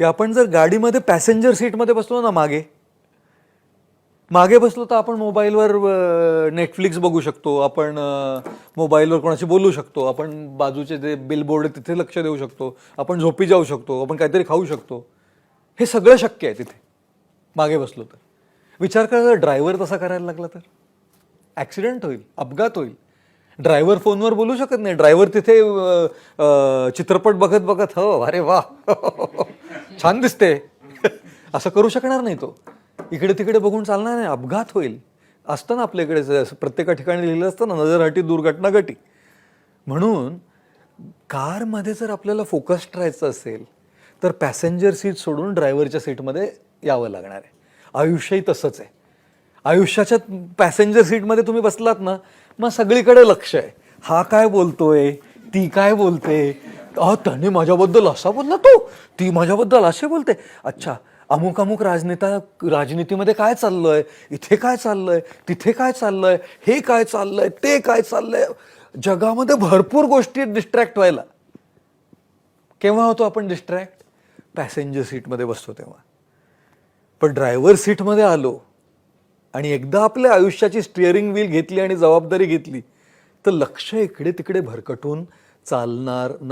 आपण जर गाडीमध्ये पॅसेंजर सीटमध्ये बसलो ना मागे मागे बसलो तर आपण मोबाईलवर नेटफ्लिक्स बघू शकतो आपण मोबाईलवर कोणाशी बोलू शकतो आपण बाजूचे जे बिलबोर्ड आहे तिथे लक्ष देऊ शकतो आपण झोपी जाऊ शकतो आपण काहीतरी खाऊ शकतो. हे सगळं शक्य आहे तिथे मागे बसलो तर. विचार करा ड्रायव्हर तसा करायला लागला तर. ॲक्सिडेंट होईल अपघात होईल. ड्रायव्हर फोनवर बोलू शकत नाही. ड्रायव्हर तिथे चित्रपट बघत बघत हो अरे वा. छान दिसते. असं करू शकणार नाही तो. इकडे तिकडे बघून चालणार नाही अपघात होईल. असतं ना आपल्याकडे प्रत्येका ठिकाणी लिहिलं असतं ना नजरहाटी दुर्घटना घटी म्हणून कारमध्ये जर आपल्याला फोकस्ड राहायचं असेल तर पॅसेंजर सीट सोडून ड्रायव्हरच्या सीटमध्ये यावं लागणार आहे. आयुष्यही तसंच आहे. आयुष्याच्या पॅसेंजर सीटमध्ये तुम्ही बसलात ना मग सगळीकडे लक्ष आहे. हा काय बोलतोय? ती काय बोलते? अहो त्याने माझ्याबद्दल असा बोलला तो ती माझ्याबद्दल असे बोलते अच्छा अमुक अमुक राजनेता राजनीतीमध्ये काय चाललंय? इथे काय चाललंय? तिथे काय चाललंय? हे काय चाललंय? ते काय चाललंय? जगामध्ये भरपूर गोष्टी डिस्ट्रॅक्ट व्हायला. केव्हा होतो आपण डिस्ट्रॅक्ट पॅसेंजर सीटमध्ये बसतो तेव्हा. पण ड्रायव्हर सीटमध्ये आलो आणि एकदा आपल्या आयुष्याची स्टिअरिंग व्हील घेतली आणि जबाबदारी घेतली तर लक्ष इकडे तिकडे भरकटून चालणार नाही